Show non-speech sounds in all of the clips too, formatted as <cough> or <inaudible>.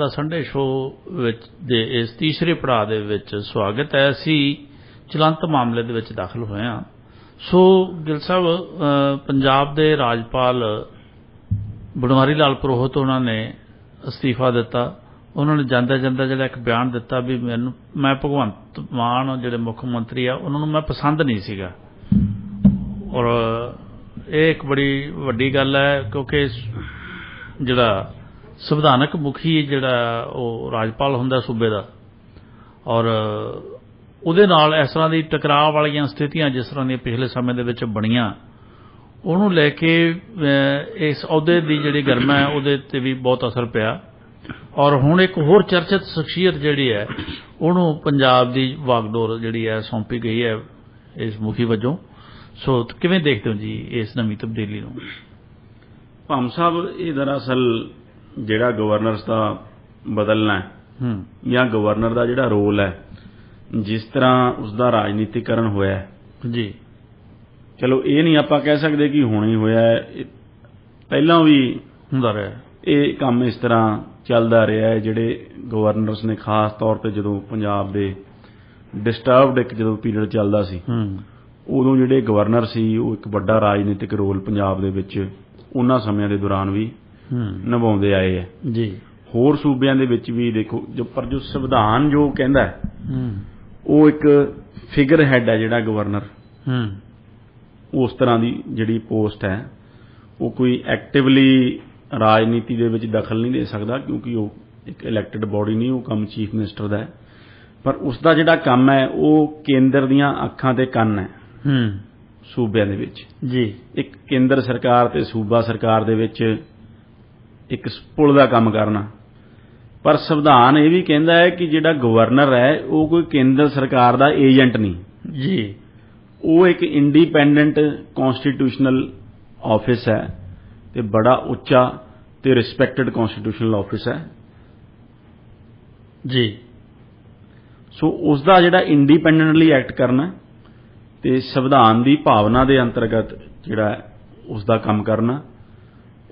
ਦਾ Sunday show ਵਿੱਚ ਦੇ ਇਸ ਤੀਸਰੇ ਪੜਾਅ ਦੇ ਵਿੱਚ ਸਵਾਗਤ ਹੈ। ਅਸੀਂ ਚਲੰਤ ਮਾਮਲੇ ਦੇ ਵਿੱਚ ਦਾਖਲ ਹੋਏ ਹਾਂ। ਸੋ ਗਿਲ ਸਾਹਿਬ ਪੰਜਾਬ ਦੇ ਰਾਜਪਾਲ ਬਨਵਾਰੀ ਲਾਲ ਪ੍ਰੋਹਤ ਉਹਨਾਂ ਨੇ ਅਸਤੀਫਾ ਦਿੱਤਾ। ਉਹਨਾਂ ਨੇ ਜਾਂਦਾ ਜਾਂਦਾ ਜਿਹੜਾ ਇੱਕ ਬਿਆਨ ਦਿੱਤਾ ਵੀ ਮੈਨੂੰ, ਮੈਂ ਭਗਵੰਤ ਮਾਨ ਜਿਹੜੇ ਮੁੱਖ ਮੰਤਰੀ ਆ, ਉਹਨਾਂ ਨੂੰ ਮੈਂ ਪਸੰਦ ਨਹੀਂ ਸੀਗਾ। ਔਰ ਇਹ ਇੱਕ ਬੜੀ ਵੱਡੀ ਗੱਲ ਹੈ ਕਿਉਂਕਿ ਜਿਹੜਾ ਸੰਵਿਧਾਨਕ ਮੁਖੀ ਜਿਹੜਾ ਉਹ ਰਾਜਪਾਲ ਹੁੰਦਾ ਸੂਬੇ ਦਾ, ਔਰ ਉਹਦੇ ਨਾਲ ਇਸ ਤਰ੍ਹਾਂ ਦੀ ਟਕਰਾਅ ਵਾਲੀਆਂ ਸਥਿਤੀਆਂ ਜਿਸ ਤਰ੍ਹਾਂ ਦੀਆਂ ਪਿਛਲੇ ਸਮੇਂ ਦੇ ਵਿੱਚ ਬਣੀਆਂ, ਉਹਨੂੰ ਲੈ ਕੇ ਇਸ ਅਹੁਦੇ ਦੀ ਜਿਹੜੀ ਗਰਮਾ ਹੈ, ਉਹਦੇ ਤੇ ਵੀ ਬਹੁਤ ਅਸਰ ਪਿਆ। ਔਰ ਹੁਣ ਇੱਕ ਹੋਰ ਚਰਚਿਤ ਸ਼ਖਸੀਅਤ ਜਿਹੜੀ ਹੈ, ਉਹਨੂੰ ਪੰਜਾਬ ਦੀ ਵਾਗਡੋਰ ਜਿਹੜੀ ਹੈ, ਸੌਂਪੀ ਗਈ ਹੈ ਇਸ ਮੁਖੀ ਵਜੋਂ। ਸੋ ਕਿਵੇਂ ਦੇਖਦੇ ਹੋ ਜੀ ਇਸ ਨਵੀਂ ਤਬਦੀਲੀ ਨੂੰ? ਭਾਮ ਸਾਹਿਬ, ਇਹ ਦਰਅਸਲ ਜਿਹੜਾ ਗਵਰਨਰਸ ਦਾ ਬਦਲਣਾ ਹੈ ਹੂੰ। ਜਾਂ ਗਵਰਨਰ ਦਾ ਜਿਹੜਾ ਰੋਲ ਹੈ ਜਿਸ ਤਰ੍ਹਾਂ ਉਸ ਦਾ ਰਾਜਨੀਤੀਕਰਨ ਹੋਇਆ ਹੈ। ਜੀ। ਚਲੋ ਇਹ ਨਹੀਂ ਆਪਾਂ ਕਹਿ ਸਕਦੇ ਕਿ ਹੁਣੇ ਹੀ ਹੋਇਆ ਹੈ। ਪਹਿਲਾਂ ਵੀ ਹੁੰਦਾ ਰਿਹਾ ਇਹ ਕੰਮ ਇਸ ਤਰ੍ਹਾਂ ਚੱਲਦਾ ਰਿਹਾ ਹੈ ਜਿਹੜੇ ਗਵਰਨਰਸ ਨੇ ਖਾਸ ਤੌਰ ਤੇ ਜਦੋਂ ਪੰਜਾਬ ਦੇ ਡਿਸਟਰਬਡ ਇੱਕ ਜਦੋਂ ਪੀਰੀਅਡ ਚੱਲਦਾ ਸੀ ਹੂੰ। ਉਦੋਂ ਜਿਹੜੇ ਗਵਰਨਰ ਸੀ ਉਹ ਇੱਕ ਵੱਡਾ ਰਾਜਨੀਤਿਕ ਰੋਲ ਪੰਜਾਬ ਦੇ ਵਿੱਚ ਉਹਨਾਂ ਸਮਿਆਂ ਦੇ ਦੌਰਾਨ ਵੀ ਨਿਭਾਉਂਦੇ ਆਏ ਹੈ ਜੀ। ਹੋਰ ਸੂਬਿਆਂ ਦੇ ਵਿੱਚ ਵੀ ਦੇਖੋ ਜੋ ਪਰ ਜੋ ਸੰਵਿਧਾਨ ਜੋ ਕਹਿੰਦਾ ਹੂੰ ਉਹ ਇੱਕ ਫਿਗਰ ਹੈਡ ਹੈ ਜਿਹੜਾ ਗਵਰਨਰ ਹੂੰ। ਉਸ ਤਰ੍ਹਾਂ ਦੀ ਜਿਹੜੀ ਪੋਸਟ ਹੈ ਉਹ ਕੋਈ ਐਕਟਿਵਲੀ ਰਾਜਨੀਤੀ ਦੇ ਵਿੱਚ ਦਖਲ ਨਹੀਂ ਦੇ ਸਕਦਾ ਕਿਉਂਕਿ ਉਹ ਇੱਕ ਇਲੈਕਟਿਡ ਬਾਡੀ ਨਹੀਂ ਉਹ ਕੰਮ ਚੀਫ ਮਿਨਿਸਟਰ ਦਾ ਹੈ। ਪਰ ਉਸ ਦਾ ਜਿਹੜਾ ਕੰਮ ਹੈ ਉਹ ਕੇਂਦਰ ਦੀਆਂ ਅੱਖਾਂ ਤੇ ਕੰਨ ਹੈ। ਹੂੰ। ਸੂਬਿਆਂ ਦੇ ਵਿੱਚ। ਜੀ। ਇੱਕ ਕੇਂਦਰ ਸਰਕਾਰ ਤੇ ਸੂਬਾ ਸਰਕਾਰ ਦੇ ਵਿੱਚ ਇੱਕ ਪੁਲ ਦਾ ਕੰਮ ਕਰਨਾ। ਪਰ ਸੰਵਿਧਾਨ ਇਹ ਵੀ ਕਹਿੰਦਾ ਹੈ ਕਿ ਜਿਹੜਾ ਗਵਰਨਰ ਹੈ ਉਹ ਕੋਈ ਕੇਂਦਰ ਸਰਕਾਰ ਦਾ ਏਜੰਟ ਨਹੀਂ। ਜੀ। ਉਹ ਇੱਕ ਇੰਡੀਪੈਂਡੈਂਟ ਕਨਸਟੀਟਿਊਸ਼ਨਲ ਆਫਿਸ ਹੈ ਤੇ ਬੜਾ ਉੱਚਾ ਤੇ ਰਿਸਪੈਕਟਡ ਕਨਸਟੀਟਿਊਸ਼ਨਲ ਆਫਿਸ ਹੈ। ਜੀ। ਸੋ ਉਸ ਦਾ ਜਿਹੜਾ ਇੰਡੀਪੈਂਡੈਂਟਲੀ ਐਕਟ ਕਰਨਾ ਤੇ ਸੰਵਿਧਾਨ ਦੀ ਭਾਵਨਾ ਦੇ ਅੰਤਰਗਤ ਜਿਹੜਾ ਉਸ ਦਾ ਕੰਮ ਕਰਨਾ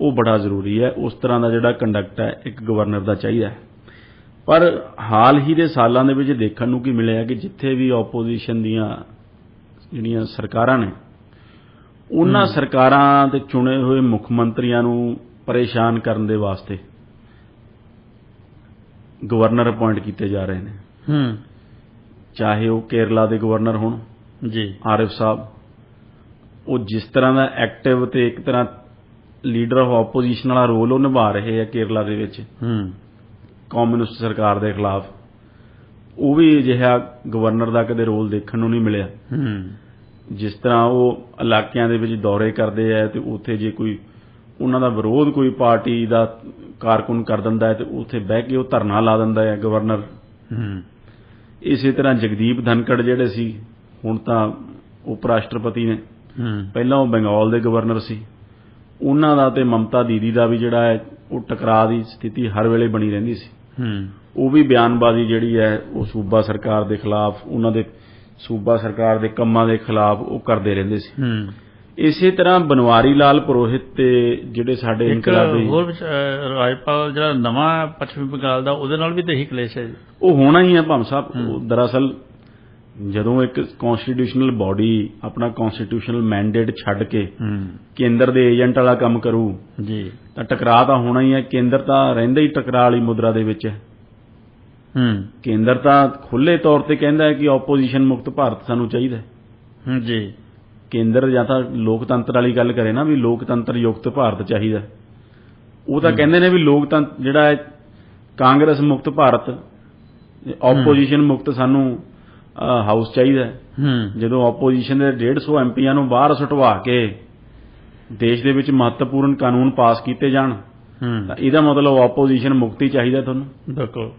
ਉਹ ਬੜਾ ਜ਼ਰੂਰੀ ਹੈ ਉਸ ਤਰ੍ਹਾਂ ਦਾ ਜਿਹੜਾ ਕੰਡਕਟ ਹੈ ਇੱਕ ਗਵਰਨਰ ਦਾ ਚਾਹੀਦਾ ਹੈ। ਪਰ ਹਾਲ ਹੀ ਦੇ ਸਾਲਾਂ ਦੇ ਵਿੱਚ ਦੇਖਣ ਨੂੰ ਕੀ ਮਿਲਿਆ ਕਿ ਜਿੱਥੇ ਵੀ ਆਪੋਜੀਸ਼ਨ ਦੀਆਂ ਜਿਹੜੀਆਂ ਸਰਕਾਰਾਂ ਨੇ ਉਹਨਾਂ ਸਰਕਾਰਾਂ ਦੇ ਚੁਣੇ ਹੋਏ ਮੁੱਖ ਮੰਤਰੀਆਂ ਨੂੰ ਪਰੇਸ਼ਾਨ ਕਰਨ ਦੇ ਵਾਸਤੇ ਗਵਰਨਰ ਅਪਾਇੰਟ ਕੀਤੇ ਜਾ ਰਹੇ ਨੇ। ਹੂੰ। ਚਾਹੇ ਉਹ ਕੇਰਲਾ ਦੇ ਗਵਰਨਰ ਹੋਣ ਜੀ। ਆਰਿਫ ਸਾਹਿਬ ਉਹ ਜਿਸ ਤਰ੍ਹਾਂ ਦਾ ਐਕਟਿਵ ਤੇ ਇੱਕ ਤਰ੍ਹਾਂ ਲੀਡਰ ਆਫ ਆਪੋਜੀਸ਼ਨ ਵਾਲਾ ਰੋਲ ਉਹ ਨਿਭਾ ਰਹੇ ਆ ਕੇਰਲਾ ਦੇ ਵਿੱਚ। ਹੂੰ। ਕਮਿਊਨਿਸਟ ਸਰਕਾਰ ਦੇ ਖਿਲਾਫ। ਉਹ ਵੀ ਅਜਿਹਾ ਗਵਰਨਰ ਦਾ ਕਦੇ ਰੋਲ ਦੇਖਣ ਨੂੰ ਨਹੀਂ ਮਿਲਿਆ। ਹੂੰ। ਜਿਸ ਤਰ੍ਹਾਂ ਉਹ ਇਲਾਕਿਆਂ ਦੇ ਵਿੱਚ ਦੌਰੇ ਕਰਦੇ ਆ ਤੇ ਉੱਥੇ ਜੇ ਕੋਈ ਉਹਨਾਂ ਦਾ ਵਿਰੋਧ ਕੋਈ ਪਾਰਟੀ ਦਾ ਕਾਰਕੁਨ ਕਰ ਦਿੰਦਾ ਹੈ ਤੇ ਉੱਥੇ ਬਹਿ ਕੇ ਉਹ ਧਰਨਾ ਲਾ ਦਿੰਦਾ ਹੈ ਗਵਰਨਰ ਹੂੰ। ਇਸੇ ਤਰ੍ਹਾਂ ਜਗਦੀਪ ਧਨਕੜ ਜਿਹੜੇ ਸੀ ਹੁਣ ਤਾਂ ਉਪ ਰਾਸ਼ਟਰਪਤੀ ਨੇ। ਹੂੰ। ਪਹਿਲਾਂ ਉਹ ਬੰਗਾਲ ਦੇ ਗਵਰਨਰ ਸੀ। ਉਹਨਾਂ ਦਾ ਤੇ ਮਮਤਾ ਦੀਦੀ ਦਾ ਵੀ ਜਿਹੜਾ ਹੈ ਉਹ ਟਕਰਾਅ ਦੀ ਸਥਿਤੀ ਹਰ ਵੇਲੇ ਬਣੀ ਰਹਿੰਦੀ ਸੀ। ਹੂੰ। ਉਹ ਵੀ ਬਿਆਨਬਾਜ਼ੀ ਜਿਹੜੀ ਹੈ ਉਹ ਸੂਬਾ ਸਰਕਾਰ ਦੇ ਖਿਲਾਫ ਉਹਨਾਂ ਦੇ ਸੂਬਾ ਸਰਕਾਰ ਦੇ ਕੰਮਾਂ ਦੇ ਖਿਲਾਫ ਉਹ ਕਰਦੇ ਰਹਿੰਦੇ ਸੀ। ਹੂੰ। ਇਸੇ ਤਰ੍ਹਾਂ ਬਨਵਾਰੀ ਲਾਲ ਪੁਰੋਹਿਤ ਤੇ ਜਿਹੜੇ ਸਾਡੇ ਇੱਕ ਇਨਕਲਾਬੀ ਹੋਰ ਰਾਜਪਾਲ ਜਿਹੜਾ ਨਵਾਂ ਪੱਛਮੀ ਬੰਗਾਲ ਦਾ ਉਹਦੇ ਨਾਲ ਵੀ ਤਾਂ ਇਹੀ ਕਲੇਸ਼ ਹੈ ਉਹ ਹੋਣਾ ਹੀ ਹੈ ਭੰਮ ਸਾਹਿਬ। ਦਰਅਸਲ ਜਦੋਂ ਇੱਕ ਕਨਸਟੀਟਿਊਸ਼ਨਲ ਬਾਡੀ ਆਪਣਾ ਕਨਸਟੀਟਿਊਸ਼ਨਲ ਮੈਂਡੇਟ ਛੱਡ ਕੇ ਕੇਂਦਰ ਦੇ ਏਜੰਟ ਵਾਲਾ ਕੰਮ ਕਰੂ ਜੀ। ਤਾਂ ਟਕਰਾਅ ਤਾਂ ਹੋਣਾ ਹੀ ਹੈ ਕੇਂਦਰ ਤਾਂ ਰਹਿੰਦਾ ਹੀ ਟਕਰਾਅ ਵਾਲੀ ਮੁਦਰਾ ਦੇ ਵਿੱਚ ਹੈ। ਹੂੰ। ਕੇਂਦਰ ਤਾਂ ਖੁੱਲੇ ਤੌਰ ਤੇ ਕਹਿੰਦਾ ਹੈ ਕਿ ਆਪੋਜੀਸ਼ਨ ਮੁਕਤ ਭਾਰਤ ਸਾਨੂੰ ਚਾਹੀਦਾ ਹੈ। ਜੀ। ਕੇਂਦਰ ਜਾਂ ਤਾਂ ਲੋਕਤੰਤਰ ਵਾਲੀ ਗੱਲ ਕਰੇ ਨਾ ਵੀ ਲੋਕਤੰਤਰ ਯੁਕਤ ਭਾਰਤ ਚਾਹੀਦਾ। ਉਹ ਤਾਂ ਕਹਿੰਦੇ ਨੇ ਵੀ ਲੋਕਤੰਤਰ ਜਿਹੜਾ ਹੈ ਕਾਂਗਰਸ ਮੁਕਤ ਭਾਰਤ ਆਪੋਜੀਸ਼ਨ ਮੁਕਤ ਸਾਨੂੰ ਹਾਊਸ ਚਾਹੀਦਾ ਜਦੋਂ ਆਪੋਜੀਸ਼ਨ ਦੇ 150 ਐਮਪੀਆਂ ਨੂੰ ਬਾਹਰ ਸੁਟਵਾ ਕੇ ਦੇਸ਼ ਦੇ ਵਿੱਚ ਮਹੱਤਵਪੂਰਨ ਕਾਨੂੰਨ ਪਾਸ ਕੀਤੇ ਜਾਣ ਤਾਂ ਇਹਦਾ ਮਤਲਬ ਆਪੋਜੀਸ਼ਨ ਮੁਕਤੀ ਚਾਹੀਦਾ ਤੁਹਾਨੂੰ? ਬਿਲਕੁਲ।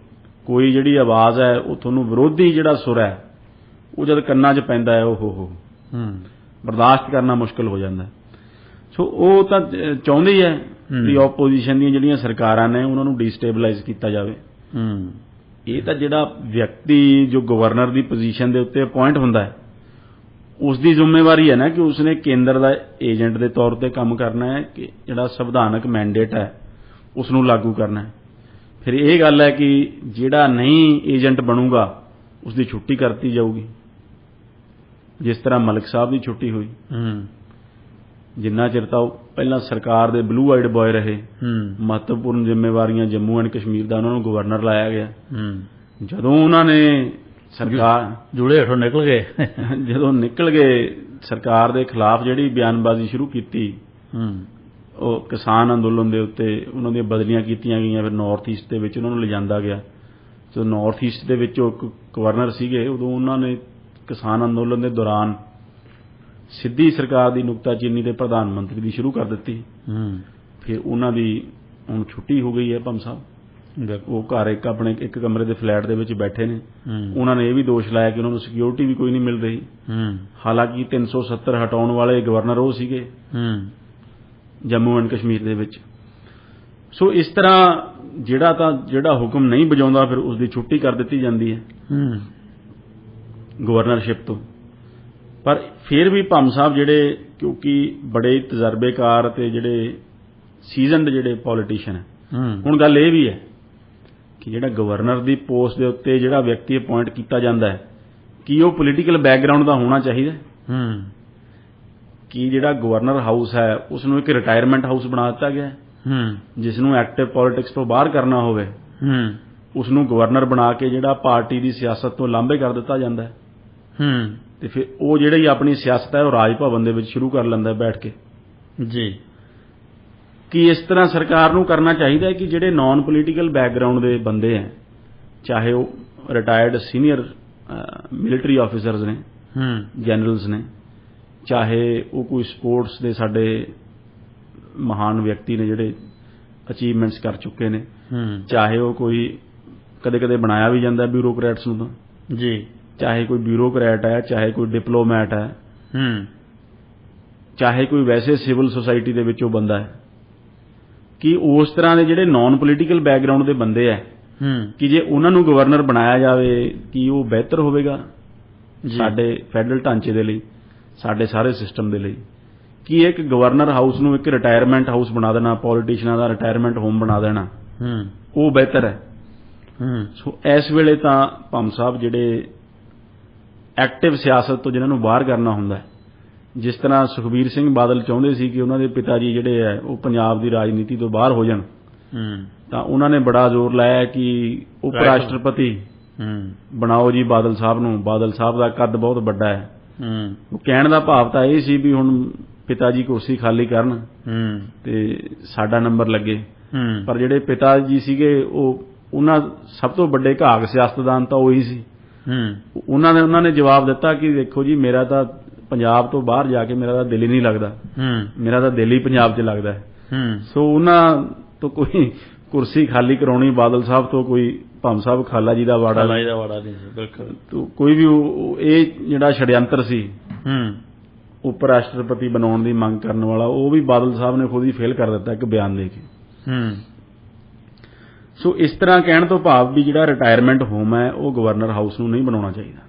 ਕੋਈ ਜਿਹੜੀ ਆਵਾਜ਼ ਹੈ ਉਹ ਤੁਹਾਨੂੰ ਵਿਰੋਧੀ ਜਿਹੜਾ ਸੁਰ ਹੈ ਉਹ ਜਦ ਕੰਨਾਂ 'ਚ ਪੈਂਦਾ ਹੈ ਉਹ ਹੋ ਹੋ। ਹੂੰ। ਬਰਦਾਸ਼ਤ ਕਰਨਾ ਮੁਸ਼ਕਲ ਹੋ ਜਾਂਦਾ। ਸੋ ਉਹ ਤਾਂ ਚਾਹੁੰਦੇ ਹੀ ਵੀ। ਆਪੋਜੀਸ਼ਨ ਦੀਆਂ ਜਿਹੜੀਆਂ ਸਰਕਾਰਾਂ ਨੇ ਉਹਨਾਂ ਨੂੰ ਡੀਸਟੇਬਲਾਈਜ਼ ਕੀਤਾ ਜਾਵੇ। ਹੂੰ। ਇਹ ਤਾਂ ਜਿਹੜਾ ਵਿਅਕਤੀ ਜੋ ਗਵਰਨਰ ਦੀ ਪੋਜੀਸ਼ਨ ਦੇ ਉੱਤੇ ਅਪਾਇੰਟ ਹੁੰਦਾ ਹੈ ਉਸ ਦੀ ਜ਼ਿੰਮੇਵਾਰੀ ਹੈ ਨਾ ਕਿ ਉਸਨੇ ਕੇਂਦਰ ਦਾ ਏਜੰਟ ਦੇ ਤੌਰ ਤੇ ਕੰਮ ਕਰਨਾ ਹੈ, ਕਿ ਜਿਹੜਾ ਸੰਵਿਧਾਨਕ ਮੈਂਡੇਟ ਹੈ ਉਸ ਨੂੰ ਲਾਗੂ ਕਰਨਾ ਹੈ। ਫਿਰ ਇਹ ਗੱਲ ਹੈ ਕਿ ਜਿਹੜਾ ਨਹੀਂ ਏਜੰਟ ਬਣੂਗਾ ਉਸ ਦੀ ਛੁੱਟੀ ਕਰਤੀ ਜਾਊਗੀ। ਜਿਸ ਤਰ੍ਹਾਂ ਮਲਕ ਸਾਹਿਬ ਦੀ ਛੁੱਟੀ ਹੋਈ। ਹੂੰ। ਜਿੰਨਾ ਚਿਰ ਤਾਂ ਉਹ ਪਹਿਲਾਂ ਸਰਕਾਰ ਦੇ ਬਲੂ ਆਈਡ ਬॉय ਰਹੇ ਹੂੰ। ਮਹੱਤਵਪੂਰਨ ਜ਼ਿੰਮੇਵਾਰੀਆਂ ਜੰਮੂ ਐਂਡ ਕਸ਼ਮੀਰ ਦਾ ਉਹਨਾਂ ਨੂੰ ਗਵਰਨਰ ਲਾਇਆ ਗਿਆ। ਹੂੰ। ਜਦੋਂ ਉਹਨਾਂ ਨੇ ਸਰਕਾਰ ਜੁੜੇ ਹੇਠੋਂ ਨਿਕਲ ਗਏ। <laughs> ਜਦੋਂ ਨਿਕਲ ਗਏ ਸਰਕਾਰ ਦੇ ਖਿਲਾਫ ਜਿਹੜੀ ਬਿਆਨਬਾਜ਼ੀ ਸ਼ੁਰੂ ਕੀਤੀ ਹੂੰ। ਉਹ ਕਿਸਾਨ ਅੰਦੋਲਨ ਦੇ ਉੱਤੇ ਉਹਨਾਂ ਦੀਆਂ ਬਦਲੀਆਂ ਕੀਤੀਆਂ ਗਈਆਂ ਫਿਰ ਨਾਰਥ ਈਸਟ ਦੇ ਵਿੱਚ ਉਹਨਾਂ ਨੂੰ ਲਿਜਾਂਦਾ ਗਿਆ। ਜਦੋਂ ਨਾਰਥ ਈਸਟ ਦੇ ਵਿੱਚ ਉਹ ਗਵਰਨਰ ਸੀਗੇ ਉਦੋਂ ਉਹਨਾਂ ਨੇ ਕਿਸਾਨ ਅੰਦੋਲਨ ਦੇ ਦੌਰਾਨ ਸਿੱਧੀ ਸਰਕਾਰ ਦੀ ਨੁਕਤਾਚੀਨੀ ਤੇ ਪ੍ਰਧਾਨ ਮੰਤਰੀ ਦੀ ਸ਼ੁਰੂ ਕਰ ਦਿੱਤੀ। ਹੂੰ। ਫਿਰ ਉਹਨਾਂ ਦੀ ਹੁਣ ਛੁੱਟੀ ਹੋ ਗਈ ਹੈ ਭੰਮ ਸਾਹਿਬ। ਉਹ ਘਰ ਇੱਕ ਆਪਣੇ ਇੱਕ ਕਮਰੇ ਦੇ ਫਲੈਟ ਦੇ ਵਿੱਚ ਬੈਠੇ ਨੇ। ਉਹਨਾਂ ਨੇ ਇਹ ਵੀ ਦੋਸ਼ ਲਾਇਆ ਕਿ ਉਹਨਾਂ ਨੂੰ ਸਿਕਿਉਰਿਟੀ ਵੀ ਕੋਈ ਨਹੀਂ ਮਿਲ ਰਹੀ। ਹੂੰ। ਹਾਲਾਂਕਿ 370 ਹਟਾਉਣ ਵਾਲੇ ਗਵਰਨਰ ਉਹ ਸੀਗੇ। ਹੂੰ। ਜੰਮੂ ਐਂਡ ਕਸ਼ਮੀਰ ਦੇ ਵਿੱਚ। ਸੋ ਇਸ ਤਰ੍ਹਾਂ ਜਿਹੜਾ ਤਾਂ ਜਿਹੜਾ ਹੁਕਮ ਨਹੀਂ ਵਜਾਉਂਦਾ ਫਿਰ ਉਸ ਦੀ ਛੁੱਟੀ ਕਰ ਦਿੱਤੀ ਜਾਂਦੀ ਹੈ। ਹੂੰ। ਗਵਰਨਰਸ਼ਿਪ ਤੋਂ। ਪਰ ਫਿਰ ਵੀ ਭੰਮ ਸਾਹਿਬ ਜਿਹੜੇ ਕਿਉਂਕਿ ਬੜੇ ਤਜਰਬੇਕਾਰ ਤੇ ਜਿਹੜੇ ਸੀਜ਼ਨਡ ਜਿਹੜੇ ਪੋਲੀਟੀਸ਼ੀਅਨ ਹੁਣ ਗੱਲ ਇਹ ਵੀ ਹੈ ਕਿ ਜਿਹੜਾ ਗਵਰਨਰ ਦੀ ਪੋਸਟ ਦੇ ਉੱਤੇ ਜਿਹੜਾ ਵਿਅਕਤੀ ਅਪਾਇੰਟ ਕੀਤਾ ਜਾਂਦਾ ਹੈ ਕੀ ਉਹ ਪੋਲੀਟੀਕਲ ਬੈਕਗ੍ਰਾਉਂਡ ਦਾ ਹੋਣਾ ਚਾਹੀਦਾ ਹੈ? ਹੂੰ। ਕਿ ਜਿਹੜਾ ਗਵਰਨਰ ਹਾਊਸ ਹੈ ਉਸ ਨੂੰ ਇੱਕ ਰਿਟਾਇਰਮੈਂਟ ਹਾਊਸ ਬਣਾ ਦਿੱਤਾ ਗਿਆ ਹੈ? ਹੂੰ। ਜਿਸ ਨੂੰ ਐਕਟਿਵ ਪੋਲਿਟਿਕਸ ਤੋਂ ਬਾਹਰ ਕਰਨਾ ਹੋਵੇ ਹੂੰ। ਉਸ ਨੂੰ ਗਵਰਨਰ ਬਣਾ ਕੇ ਜਿਹੜਾ ਪਾਰਟੀ ਦੀ ਸਿਆਸਤ ਤੋਂ ਲਾਂਭੇ ਕਰ ਦਿੱਤਾ ਜਾਂਦਾ ਹੈ? ਹੂੰ। ਤੇ ਫਿਰ ਉਹ ਜਿਹੜੀ ਆਪਣੀ ਸਿਆਸਤ ਹੈ ਉਹ ਰਾਜ ਭਵਨ ਦੇ ਵਿੱਚ ਸ਼ੁਰੂ ਕਰ ਲੈਂਦਾ ਹੈ ਬੈਠ ਕੇ। ਜੀ। ਕਿ ਇਸ ਤਰ੍ਹਾਂ ਸਰਕਾਰ ਨੂੰ ਕਰਨਾ ਚਾਹੀਦਾ ਹੈ ਕਿ ਜਿਹੜੇ ਨਾਨ ਪੋਲੀਟੀਕਲ ਬੈਕਗ੍ਰਾਉਂਡ ਦੇ ਬੰਦੇ ਹੈ ਚਾਹੇ ਉਹ ਰਿਟਾਇਰਡ ਸੀਨੀਅਰ ਮਿਲਟਰੀ ਆਫੀਸਰਸ ਨੇ ਹੂੰ। ਜਨਰਲਸ ਨੇ ਚਾਹੇ ਉਹ ਕੋਈ ਸਪੋਰਟਸ ਦੇ ਸਾਡੇ ਮਹਾਨ ਵਿਅਕਤੀ ਨੇ ਜਿਹੜੇ ਅਚੀਵਮੈਂਟਸ ਕਰ ਚੁੱਕੇ ਨੇ ਹੂੰ। ਚਾਹੇ ਉਹ ਕੋਈ ਕਦੇ-ਕਦੇ ਬਣਾਇਆ ਵੀ ਜਾਂਦਾ ਬਿਊਰੋਕਰੈਟਸ ਨੂੰ ਤਾਂ। ਜੀ। ਚਾਹੇ ਕੋਈ ਬਿਊਰੋਕਰੈਟ ਹੈ ਚਾਹੇ ਕੋਈ ਡਿਪਲੋਮੈਟ ਹੈ ਹੂੰ। ਚਾਹੇ ਕੋਈ ਵੈਸੇ ਸਿਵਲ ਸੁਸਾਇਟੀ ਦੇ ਵਿੱਚੋਂ ਬੰਦਾ ਹੈ ਕਿ ਉਸ ਤਰ੍ਹਾਂ ਦੇ ਜਿਹੜੇ ਨਾਨ ਪੋਲੀਟੀਕਲ ਬੈਕਗ੍ਰਾਉਂਡ ਦੇ ਬੰਦੇ ਹੈ ਹੂੰ। ਕਿ ਜੇ ਉਹਨਾਂ ਨੂੰ ਗਵਰਨਰ ਬਣਾਇਆ ਜਾਵੇ ਕਿ ਉਹ ਬਿਹਤਰ ਹੋਵੇਗਾ ਸਾਡੇ ਫੈਡਰਲ ਢਾਂਚੇ ਦੇ ਲਈ ਸਾਡੇ ਸਾਰੇ ਸਿਸਟਮ ਦੇ ਲਈ? ਕਿ ਇੱਕ ਗਵਰਨਰ ਹਾਊਸ ਨੂੰ ਇੱਕ ਰਿਟਾਇਰਮੈਂਟ ਹਾਊਸ ਬਣਾ ਦੇਣਾ ਪੋਲੀਟੀਸ਼ੀਅਨਾਂ ਦਾ ਰਿਟਾਇਰਮੈਂਟ ਹੋਮ ਬਣਾ ਦੇਣਾ ਹੂੰ। ਉਹ ਬਿਹਤਰ ਹੈ? ਹੂੰ। ਸੋ ਇਸ ਵੇਲੇ ਤਾਂ ਭੰਮ ਸਾਹਿਬ ਜਿਹੜੇ ਐਕਟਿਵ ਸਿਆਸਤ ਤੋਂ ਜਿਨ੍ਹਾਂ ਨੂੰ ਬਾਹਰ ਕਰਨਾ ਹੁੰਦਾ ਜਿਸ ਤਰ੍ਹਾਂ ਸੁਖਬੀਰ ਸਿੰਘ ਬਾਦਲ ਚਾਹੁੰਦੇ ਸੀ ਕਿ ਉਹਨਾਂ ਦੇ ਪਿਤਾ ਜੀ ਜਿਹੜੇ ਹੈ ਉਹ ਪੰਜਾਬ ਦੀ ਰਾਜਨੀਤੀ ਤੋਂ ਬਾਹਰ ਹੋ ਜਾਣ। ਹੂੰ। ਤਾਂ ਉਹਨਾਂ ਨੇ ਬੜਾ ਜ਼ੋਰ ਲਾਇਆ ਕਿ ਉਪ. ਰਾਸ਼ਟਰਪਤੀ ਹੂੰ। ਬਣਾਓ ਜੀ ਬਾਦਲ ਸਾਹਿਬ ਨੂੰ। ਬਾਦਲ ਸਾਹਿਬ ਦਾ ਕੱਦ ਬਹੁਤ ਵੱਡਾ ਹੈ। ਹੂੰ। ਉਹ ਕਹਿਣ ਦਾ ਭਾਵ ਤਾਂ ਇਹ ਸੀ ਵੀ ਹੁਣ ਪਿਤਾ ਜੀ ਕੁਰਸੀ ਖਾਲੀ ਕਰਨ ਹੂੰ। ਤੇ ਸਾਡਾ ਨੰਬਰ ਲੱਗੇ। ਹੂੰ। ਪਰ ਜਿਹੜੇ ਪਿਤਾ ਜੀ ਸੀਗੇ ਉਹ ਉਹਨਾਂ ਸਭ ਤੋਂ ਵੱਡੇ ਘਾਗ ਸਿਆਸਤਦਾਨ ਤਾਂ ਉਹੀ ਸੀ। ਹੂੰ। ਉਹਨਾਂ ਨੇ ਉਹਨਾਂ ਨੇ ਜਵਾਬ ਦਿੱਤਾ ਕਿ ਦੇਖੋ ਜੀ ਮੇਰਾ ਤਾਂ ਪੰਜਾਬ ਤੋਂ ਬਾਹਰ ਜਾ ਕੇ ਮੇਰਾ ਤਾਂ ਦਿਲ ਹੀ ਨਹੀਂ ਲੱਗਦਾ। ਹੂੰ। ਮੇਰਾ ਤਾਂ ਦਿਲ ਹੀ ਪੰਜਾਬ 'ਚ ਲੱਗਦਾ ਹੈ। ਹੂੰ। ਸੋ ਉਹਨਾਂ ਤੋਂ ਕੋਈ ਕੁਰਸੀ ਖਾਲੀ ਕਰਾਉਣੀ ਬਾਦਲ ਸਾਹਿਬ ਤੋਂ ਕੋਈ ਭੰਮ ਸਾਹਿਬ ਖਾਲਾ ਜੀ ਦਾ ਵਾੜਾ ਲਾਈ ਦਾ ਵਾੜਾ ਨਹੀਂ ਬਿਲਕੁਲ। ਤੋਂ ਕੋਈ ਵੀ ਇਹ ਜਿਹੜਾ ਛੜਯੰਤਰ ਸੀ ਹੂੰ। ਉਪ ਰਾਸ਼ਟਰਪਤੀ ਬਣਾਉਣ ਦੀ ਮੰਗ ਕਰਨ ਵਾਲਾ ਉਹ ਵੀ ਬਾਦਲ ਸਾਹਿਬ ਨੇ ਖੁਦ ਹੀ ਫੇਲ ਕਰ ਦਿੱਤਾ ਇੱਕ ਬਿਆਨ ਦੇ ਕੇ। ਹੂੰ। ਸੋ ਇਸ ਤਰ੍ਹਾਂ ਕਹਿਣ ਤੋਂ ਭਾਵ ਵੀ ਜਿਹੜਾ ਰਿਟਾਇਰਮੈਂਟ ਹੋਮ ਹੈ ਉਹ ਗਵਰਨਰ ਹਾਊਸ ਨੂੰ ਨਹੀਂ ਬਣਾਉਣਾ ਚਾਹੀਦਾ।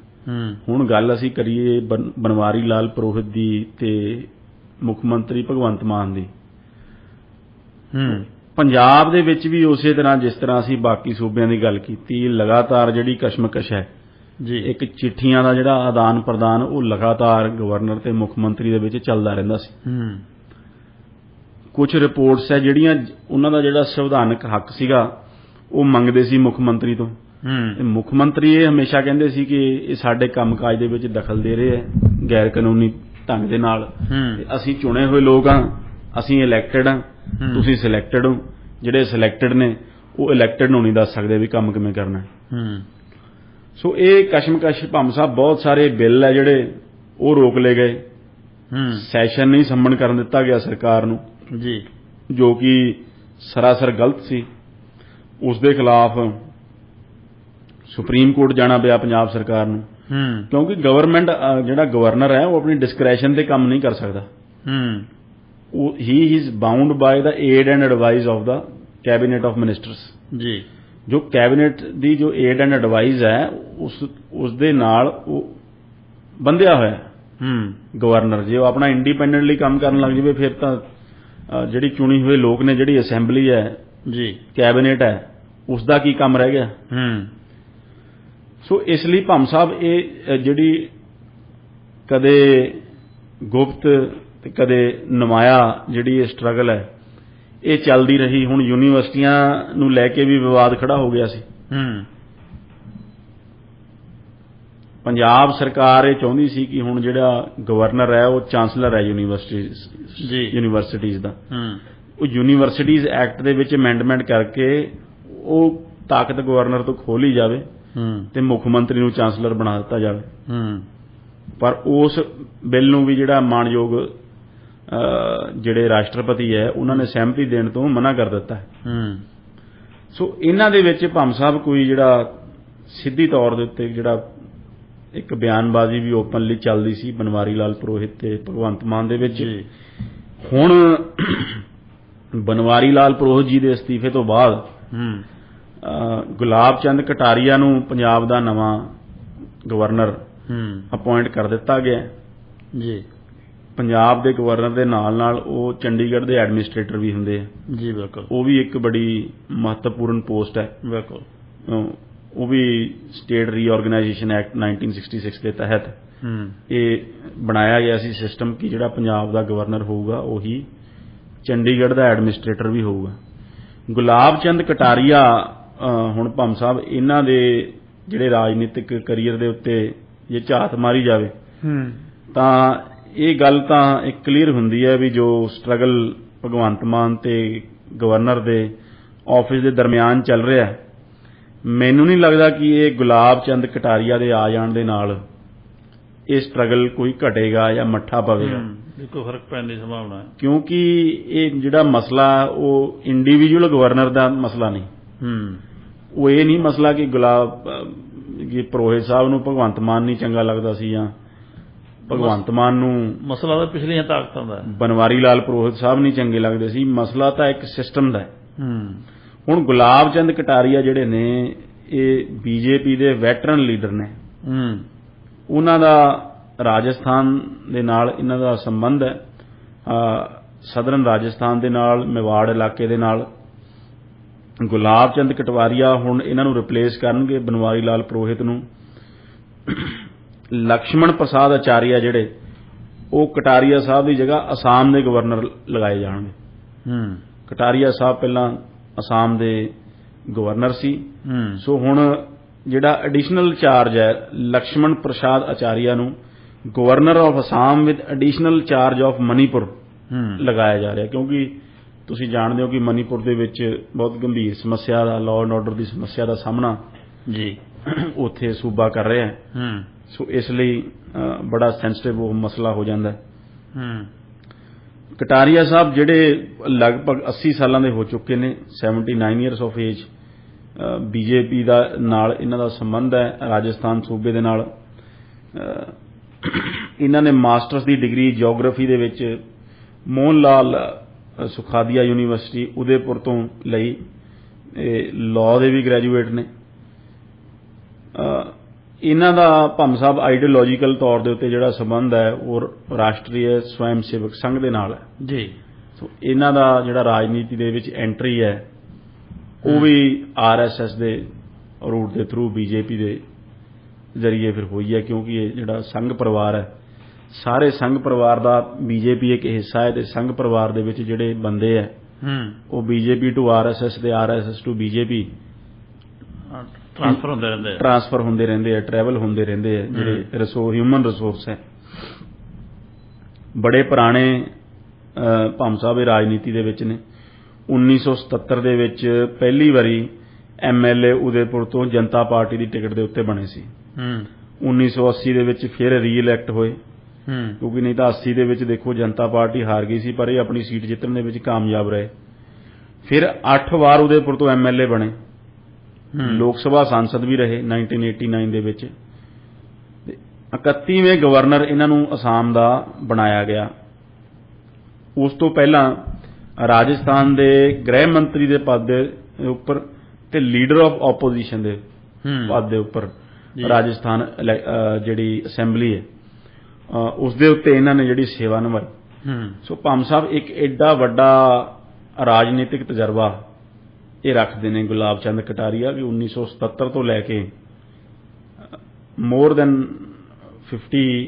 ਹੁਣ ਗੱਲ ਅਸੀਂ ਕਰੀਏ ਬਨ- ਬਨਵਾਰੀ ਲਾਲ ਪੁਰੋਹਿਤ ਦੀ ਤੇ ਮੁੱਖ ਮੰਤਰੀ ਭਗਵੰਤ ਮਾਨ ਦੀ। ਹੂੰ। ਪੰਜਾਬ ਦੇ ਵਿੱਚ ਵੀ ਉਸੇ ਤਰ੍ਹਾਂ ਜਿਸ ਤਰ੍ਹਾਂ ਅਸੀਂ ਬਾਕੀ ਸੂਬਿਆਂ ਦੀ ਗੱਲ ਕੀਤੀ ਲਗਾਤਾਰ ਜਿਹੜੀ ਕਸ਼ਮਕਸ਼ ਹੈ ਜੀ। ਇੱਕ ਚਿੱਠੀਆਂ ਦਾ ਜਿਹੜਾ ਆਦਾਨ ਪ੍ਰਦਾਨ ਉਹ ਲਗਾਤਾਰ ਗਵਰਨਰ ਤੇ ਮੁੱਖ ਮੰਤਰੀ ਦੇ ਵਿੱਚ ਚੱਲਦਾ ਰਹਿੰਦਾ ਸੀ। ਹੂੰ। ਕੁਝ ਰਿਪੋਰਟਸ ਹੈ ਜਿਹੜੀਆਂ ਉਹਨਾਂ ਦਾ ਜਿਹੜਾ ਸੰਵਿਧਾਨਕ ਹੱਕ ਸੀਗਾ ਉਹ ਮੰਗਦੇ ਸੀ ਮੁੱਖ ਮੰਤਰੀ ਤੋਂ। ਹੂੰ। ਮੁੱਖ ਮੰਤਰੀ ਇਹ ਹਮੇਸ਼ਾ ਕਹਿੰਦੇ ਸੀ ਕਿ ਇਹ ਸਾਡੇ ਕੰਮਕਾਜ ਦੇ ਵਿੱਚ ਦਖਲ ਦੇ ਰਹੇ ਹੈ ਗੈਰ ਕਾਨੂੰਨੀ ਢੰਗ ਦੇ ਨਾਲ। ਹੂੰ। ਤੇ ਅਸੀਂ ਚੁਣੇ ਹੋਏ ਲੋਕ ਹਾਂ ਅਸੀਂ ਇਲੈਕਟਡ ਹੂੰ। ਤੁਸੀਂ ਸਿਲੈਕਟਡ ਹੋ। ਜਿਹੜੇ ਸਿਲੈਕਟਡ ਨੇ ਉਹ ਇਲੈਕਟਡ ਨੂੰ ਨਹੀਂ ਦੱਸ ਸਕਦੇ ਵੀ ਕੰਮ ਕਿਵੇਂ ਕਰਨਾ। ਹੈ। ਹੂੰ ਸੋ ਇਹ ਕਸ਼ਮਕਸ਼ ਭੰਮ ਸਾਹਿਬ ਬਹੁਤ ਸਾਰੇ ਬਿੱਲ ਹੈ ਜਿਹੜੇ ਉਹ ਰੋਕ ਲਏ ਗਏ। ਹੂੰ। ਸੈਸ਼ਨ ਨਹੀਂ ਸੰਮਣ ਕਰਨ ਦਿੱਤਾ ਗਿਆ ਸਰਕਾਰ ਨੂੰ। ਜੀ। ਜੋ ਕਿ ਸਰਾਸਰ ਗਲਤ ਸੀ। ਉਸ ਦੇ ਖਿਲਾਫ ਸੁਪਰੀਮ ਕੋਰਟ ਜਾਣਾ ਪਿਆ ਪੰਜਾਬ ਸਰਕਾਰ ਨੂੰ। ਹੂੰ। ਕਿਉਂਕਿ ਗਵਰਨਮੈਂਟ ਜਿਹੜਾ ਗਵਰਨਰ ਹੈ ਉਹ ਆਪਣੀ ਡਿਸਕ੍ਰੈਸ਼ਨ ਤੇ ਕੰਮ ਨਹੀਂ ਕਰ ਸਕਦਾ। ਹੂੰ। ਉਹ ਹੀ is bound by the aid and advice of the cabinet of ministers ਜੀ। ਜੋ ਕੈਬਨਿਟ ਦੀ ਜੋ ਏਡ ਐਂਡ ਐਡਵਾਈਸ ਹੈ ਉਸ ਉਸ ਦੇ ਨਾਲ ਉਹ ਬੰਧਿਆ ਹੋਇਆ ਹੈ। ਗਵਰਨਰ ਜੇ ਉਹ ਆਪਣਾ ਇੰਡੀਪੈਂਡੈਂਟਲੀ ਕੰਮ ਕਰਨ ਲੱਗ ਜਾਵੇ ਫਿਰ ਤਾਂ ਜਿਹੜੀ ਚੁਣੀ ਹੋਏ ਲੋਕ ਨੇ ਜਿਹੜੀ ਅਸੈਂਬਲੀ ਹੈ ਜੀ। ਕੈਬਨਿਟ ਹੈ। ਉਸ ਦਾ ਕੀ ਕੰਮ ਰਹਿ ਗਿਆ? ਹੂੰ। ਸੋ ਇਸ ਲਈ ਭੰਮ ਸਾਹਿਬ ਇਹ ਜਿਹੜੀ ਕਦੇ ਗੁਪਤ ਤੇ ਕਦੇ ਨਮਾਇਆ ਜਿਹੜੀ ਇਹ ਸਟਰਗਲ ਹੈ ਇਹ ਚੱਲਦੀ ਰਹੀ। ਹੁਣ ਯੂਨੀਵਰਸਿਟੀਆਂ ਨੂੰ ਲੈ ਕੇ ਵੀ ਵਿਵਾਦ ਖੜਾ ਹੋ ਗਿਆ ਸੀ। ਹੂੰ। ਪੰਜਾਬ ਸਰਕਾਰ ਇਹ ਚਾਹੁੰਦੀ ਸੀ ਕਿ ਹੁਣ ਜਿਹੜਾ ਗਵਰਨਰ ਹੈ ਉਹ ਚਾਂਸਲਰ ਹੈ ਯੂਨੀਵਰਸਿਟੀਜ਼ ਜੀ। ਯੂਨੀਵਰਸਿਟੀਜ਼ ਦਾ। ਹੂੰ। ਉਹ ਯੂਨੀਵਰਸਿਟੀਜ਼ ਐਕਟ ਦੇ ਵਿੱਚ ਅਮੈਂਡਮੈਂਟ ਕਰਕੇ ਉਹ ਤਾਕਤ ਗਵਰਨਰ ਤੋਂ ਖੋਹ ਲਈ ਜਾਵੇ ਹੂੰ। ਤੇ ਮੁੱਖ ਮੰਤਰੀ ਨੂੰ ਚਾਂਸਲਰ ਬਣਾ ਦਿੱਤਾ ਜਾਵੇ। ਹੂੰ। ਪਰ ਉਸ ਬਿੱਲ ਨੂੰ ਵੀ ਜਿਹੜਾ ਮਾਨਯੋਗ ਜਿਹੜੇ ਰਾਸ਼ਟਰਪਤੀ ਹੈ ਉਹਨਾਂ ਨੇ ਸਹਿਮਤੀ ਦੇਣ ਤੋਂ ਮਨਾ ਕਰ ਦਿੱਤਾ। ਹੈ। ਹੂੰ ਸੋ ਇਹਨਾਂ ਦੇ ਵਿੱਚ ਭੰਮ ਸਾਹਿਬ ਕੋਈ ਜਿਹੜਾ ਸਿੱਧੀ ਤੌਰ ਦੇ ਉੱਤੇ ਜਿਹੜਾ ਇੱਕ ਬਿਆਨਬਾਜ਼ੀ ਵੀ ਓਪਨਲੀ ਚੱਲਦੀ ਸੀ ਬਨਵਾਰੀ ਲਾਲ ਪੁਰੋਹਿਤ ਤੇ ਭਗਵੰਤ ਮਾਨ ਦੇ ਵਿੱਚ। ਹੁਣ ਬਨਵਾਰੀ ਲਾਲ ਪੁਰੋਹਿਤ ਜੀ ਦੇ ਅਸਤੀਫੇ ਤੋਂ ਬਾਅਦ ਹੂੰ। ਗੁਲਾਬ ਚੰਦ ਕਟਾਰੀਆ ਨੂੰ ਪੰਜਾਬ ਦਾ ਨਵਾਂ ਗਵਰਨਰ ਹੂੰ। ਅਪਾਇੰਟ ਕਰ ਦਿੱਤਾ ਗਿਆ। ਜੀ। ਪੰਜਾਬ ਦੇ ਗਵਰਨਰ ਦੇ ਨਾਲ ਨਾਲ ਉਹ ਚੰਡੀਗੜ੍ਹ ਦੇ ਐਡਮਿਨਿਸਟ੍ਰੇਟਰ ਵੀ ਹੁੰਦੇ ਆ। ਜੀ ਬਿਲਕੁਲ। ਉਹ ਵੀ ਇੱਕ ਬੜੀ ਮਹੱਤਵਪੂਰਨ ਪੋਸਟ ਹੈ। ਬਿਲਕੁਲ। ਉਹ ਵੀ ਸਟੇਟ ਰੀਆਰਗੇਨਾਈਜੇਸ਼ਨ ਐਕਟ 1966 ਦੇ ਤਹਿਤ ਹੂੰ। ਇਹ ਬਣਾਇਆ ਗਿਆ ਸੀ ਸਿਸਟਮ ਕਿ ਜਿਹੜਾ ਪੰਜਾਬ ਦਾ ਗਵਰਨਰ ਹੋਊਗਾ ਉਹੀ ਚੰਡੀਗੜ੍ਹ ਦਾ ਐਡਮਿਨਿਸਟ੍ਰੇਟਰ ਵੀ ਹੋਊਗਾ। ਗੁਲਾਬ ਚੰਦ ਕਟਾਰੀਆ ਹੁਣ ਭੰਮ ਸਾਹਿਬ ਇਹਨਾਂ ਦੇ ਜਿਹੜੇ ਰਾਜਨੀਤਿਕ ਕੈਰੀਅਰ ਦੇ ਉੱਤੇ ਜੇ ਝਾਤ ਮਾਰੀ ਜਾਵੇ ਹੂੰ। ਤਾਂ ਇਹ ਗੱਲ ਤਾਂ ਇੱਕ ਕਲੀਅਰ ਹੁੰਦੀ ਹੈ ਵੀ ਜੋ ਸਟਰਗਲ ਭਗਵੰਤ ਮਾਨ ਤੇ ਗਵਰਨਰ ਦੇ ਆਫਿਸ ਦੇ ਦਰਮਿਆਨ ਚੱਲ ਰਿਹਾ ਹੈ ਮੈਨੂੰ ਨਹੀਂ ਲੱਗਦਾ ਕਿ ਇਹ ਗੁਲਾਬ ਚੰਦ ਕਟਾਰੀਆ ਦੇ ਆ ਜਾਣ ਦੇ ਨਾਲ ਇਹ ਸਟਰਗਲ ਕੋਈ ਘਟੇਗਾ ਜਾਂ ਮੱਠਾ ਪਵੇਗਾ। ਕੋਈ ਫ਼ਰਕ ਪੈਣ ਦੀ ਸੰਭਾਵਨਾ ਹੈ। ਕਿਉਂਕਿ ਇਹ ਜਿਹੜਾ ਮਸਲਾ ਉਹ ਇੰਡੀਵਿਜੂਅਲ ਗਵਰਨਰ ਦਾ ਮਸਲਾ ਨਹੀਂ। ਹੂੰ। ਉਹ ਇਹ ਨਹੀਂ ਮਸਲਾ ਕਿ ਗੁਲਾਬ ਕਿ ਪ੍ਰੋਹਿਤ ਸਾਹਿਬ ਨੂੰ ਭਗਵੰਤ ਮਾਨ ਨਹੀਂ ਚੰਗਾ ਲੱਗਦਾ ਸੀ ਜਾਂ ਭਗਵੰਤ ਮਾਨ ਨੂੰ ਮਸਲਾ ਤਾਂ ਪਿਛਲੀਆਂ ਤਾਕਤਾਂ ਦਾ ਬਨਵਾਰੀ ਲਾਲ ਪੁਰੋਹਿਤ ਸਾਹਿਬ ਨਹੀਂ ਚੰਗੇ ਲੱਗਦੇ ਸੀ ਮਸਲਾ ਤਾਂ ਇੱਕ ਸਿਸਟਮ ਦਾ ਹੈ। ਹੂੰ। ਹੁਣ ਗੁਲਾਬ ਚੰਦ ਕਟਾਰੀਆ ਜਿਹੜੇ ਨੇ ਇਹ ਬੀਜੇਪੀ ਦੇ ਵੈਟਰਨ ਲੀਡਰ ਨੇ। ਹੂੰ। ਉਹਨਾਂ ਦਾ ਰਾਜਸਥਾਨ ਦੇ ਨਾਲ ਇਹਨਾਂ ਦਾ ਸੰਬੰਧ ਹੈ। ਅ, ਸਦਰਨ ਰਾਜਸਥਾਨ ਦੇ ਨਾਲ ਮੇਵਾੜ ਇਲਾਕੇ ਦੇ ਨਾਲ। ਗੁਲਾਬ ਚੰਦ ਕਟਵਾਰੀਆ ਹੁਣ ਇਹਨਾਂ ਨੂੰ ਰਿਪਲੇਸ ਕਰਨਗੇ ਬਨਵਾਰੀ ਲਾਲ ਪੁਰੋਹਿਤ ਨੂੰ। ਲਕਸ਼ਮਣ ਪ੍ਰਸਾਦ ਆਚਾਰੀਆ ਜਿਹੜੇ ਉਹ ਕਟਾਰੀਆ ਸਾਹਿਬ ਦੀ ਜਗ੍ਹਾ ਅਸਾਮ ਦੇ ਗਵਰਨਰ ਲਗਾਏ ਜਾਣਗੇ। ਹੂੰ। ਕਟਾਰੀਆ ਸਾਹਿਬ ਪਹਿਲਾਂ ਅਸਾਮ ਦੇ ਗਵਰਨਰ ਸੀ। ਹੂੰ। ਸੋ ਹੁਣ ਜਿਹੜਾ ਐਡੀਸ਼ਨਲ ਚਾਰਜ ਹੈ ਲਕਸ਼ਮਣ ਪ੍ਰਸਾਦ ਆਚਾਰੀਆ ਨੂੰ governor of Assam with additional charge of Manipur ਲਗਾਇਆ ਜਾ ਰਿਹਾ ਕਿਉਂਕਿ ਤੁਸੀਂ ਜਾਣਦੇ ਹੋ ਕਿ ਮਨੀਪੁਰ ਦੇ ਵਿੱਚ ਬਹੁਤ ਗੰਭੀਰ ਸਮੱਸਿਆ ਦਾ ਲਾਅ ਐਂਡ ਆਰਡਰ ਦੀ ਸਮੱਸਿਆ ਦਾ ਸਾਹਮਣਾ ਜੀ। ਉੱਥੇ ਸੂਬਾ ਕਰ ਰਿਹਾ ਹੈ। ਹੂੰ। ਸੋ ਇਸ ਲਈ ਬੜਾ ਸੈਂਸਿਟਿਵ ਉਹ ਮਸਲਾ ਹੋ ਜਾਂਦਾ ਹੈ। ਹੂੰ। ਕਟਾਰੀਆ ਸਾਹਿਬ ਜਿਹੜੇ ਲਗਭਗ 80 ਸਾਲਾਂ ਦੇ ਹੋ ਚੁੱਕੇ ਨੇ 79 ਇਅਰਸ ਆਫ ਏਜ ਬੀਜੇਪੀ ਦਾ ਨਾਲ ਇਹਨਾਂ ਦਾ ਸੰਬੰਧ ਹੈ ਰਾਜਸਥਾਨ ਸੂਬੇ ਦੇ ਨਾਲ ਇਹਨਾਂ ਨੇ ਮਾਸਟਰਸ ਦੀ ਡਿਗਰੀ ਜੀਓਗ੍ਰਾਫੀ ਦੇ ਵਿੱਚ ਮੋਹਨ ਲਾਲ ਸੁਖਾਦੀਆ ਯੂਨੀਵਰਸਿਟੀ ਉਦੈਪੁਰ ਤੋਂ ਲਈ ਇਹ ਲਾਅ ਦੇ ਵੀ ਗ੍ਰੈਜੂਏਟ ਨੇ। ਇਹਨਾਂ ਦਾ ਭੰਮ ਸਾਹਿਬ ਆਈਡੀਓਲੋਜੀਕਲ ਤੌਰ ਦੇ ਉੱਤੇ ਜਿਹੜਾ ਸੰਬੰਧ ਹੈ ਉਹ ਰਾਸ਼ਟਰੀ ਸਵੈਮ ਸੇਵਕ ਸੰਘ ਦੇ ਨਾਲ ਹੈ। ਜੀ। ਸੋ ਇਹਨਾਂ ਦਾ ਜਿਹੜਾ ਰਾਜਨੀਤੀ ਦੇ ਵਿੱਚ ਐਂਟਰੀ ਹੈ ਉਹ ਵੀ ਆਰਐਸਐਸ ਦੇ ਰੂਟ ਦੇ ਥਰੂ ਬੀਜੇਪੀ ਦੇ ਜ਼ਰੀਏ ਫਿਰ ਹੋਈ ਹੈ ਕਿਉਂਕਿ ਇਹ ਜਿਹੜਾ ਸੰਘ ਪਰਿਵਾਰ ਹੈ ਸਾਰੇ ਸੰਘ ਪਰਿਵਾਰ ਦਾ ਬੀਜੇਪੀ ਇੱਕ ਹਿੱਸਾ ਹੈ ਤੇ ਸੰਘ ਪਰਿਵਾਰ ਦੇ ਵਿੱਚ ਜਿਹੜੇ ਬੰਦੇ ਹੈ ਹੂੰ। ਉਹ ਬੀਜੇਪੀ ਟੂ ਆਰਐਸਐਸ ਤੇ ਆਰਐਸਐਸ ਟੂ ਬੀਜੇਪੀ ਟ੍ਰਾਂਸਫਰ ਹੁੰਦੇ ਰਹਿੰਦੇ ਆ। ਟ੍ਰਾਂਸਫਰ ਹੁੰਦੇ ਰਹਿੰਦੇ ਆ ਟਰੈਵਲ ਹੁੰਦੇ ਰਹਿੰਦੇ ਆ ਜਿਹੜੇ ਰਿਸੋਰ ਹਿਊਮਨ ਰਿਸੋਰਸ ਹੈ। ਬੜੇ ਪੁਰਾਣੇ ਭੰਮ ਸਾਹਿਬ ਰਾਜਨੀਤੀ ਦੇ ਵਿੱਚ ਨੇ। 1977 ਦੇ ਵਿੱਚ ਪਹਿਲੀ ਵਾਰੀ ਐਮਐਲਏ ਉਦੈਪੁਰ ਤੋਂ ਜਨਤਾ ਪਾਰਟੀ ਦੀ ਟਿਕਟ ਦੇ ਉੱਤੇ ਬਣੇ ਸੀ। ਹੂੰ। 1980 ਦੇ ਵਿੱਚ ਫਿਰ ਰੀ-ਇਲੈਕਟ ਹੋਏ। ਹੂੰ। ਕਿਉਂਕਿ ਨਹੀਂ ਤਾਂ 80 ਦੇ ਵਿੱਚ ਦੇਖੋ ਜਨਤਾ ਪਾਰਟੀ ਹਾਰ ਗਈ ਸੀ ਪਰ ਇਹ ਆਪਣੀ ਸੀਟ ਜਿੱਤਣ ਦੇ ਵਿੱਚ ਕਾਮਯਾਬ ਰਹੇ। ਫਿਰ 8 ਵਾਰ ਉਦੈਪੁਰ ਤੋਂ ਐਮਐਲਏ ਬਣੇ। ਹੂੰ। ਲੋਕ ਸਭਾ ਸੰਸਦ ਵੀ ਰਹੇ 1989 ਦੇ ਵਿੱਚ। ਤੇ 31ਵੇਂ ਗਵਰਨਰ ਇਹਨਾਂ ਨੂੰ ਅਸਾਮ ਦਾ ਬਣਾਇਆ ਗਿਆ। ਉਸ ਤੋਂ ਪਹਿਲਾਂ ਰਾਜਸਥਾਨ ਦੇ ਗ੍ਰਹਿ ਮੰਤਰੀ ਦੇ ਪਦ ਦੇ ਉੱਪਰ ਤੇ ਲੀਡਰ ਆਫ ਆਪੋਜੀਸ਼ਨ ਦੇ ਪਦ ਦੇ ਉੱਪਰ। ਰਾਜਸਥਾਨ ਜਿਹੜੀ ਅਸੈਂਬਲੀ ਹੈ ਉਸ ਦੇ ਉੱਤੇ ਇਹਨਾਂ ਨੇ ਜਿਹੜੀ ਸੇਵਾ ਨਿਭਾਈ। ਹੂੰ। ਸੋ ਭੰਮ ਸਾਹਿਬ ਇੱਕ ਐਡਾ ਵੱਡਾ ਰਾਜਨੀਤਿਕ ਤਜਰਬਾ ਇਹ ਰੱਖਦੇ ਨੇ ਗੁਲਾਬ ਚੰਦ ਕਟਾਰੀਆ ਕਿ 1977 ਤੋਂ ਲੈ ਕੇ ਮੋਰ ਦੈਨ 50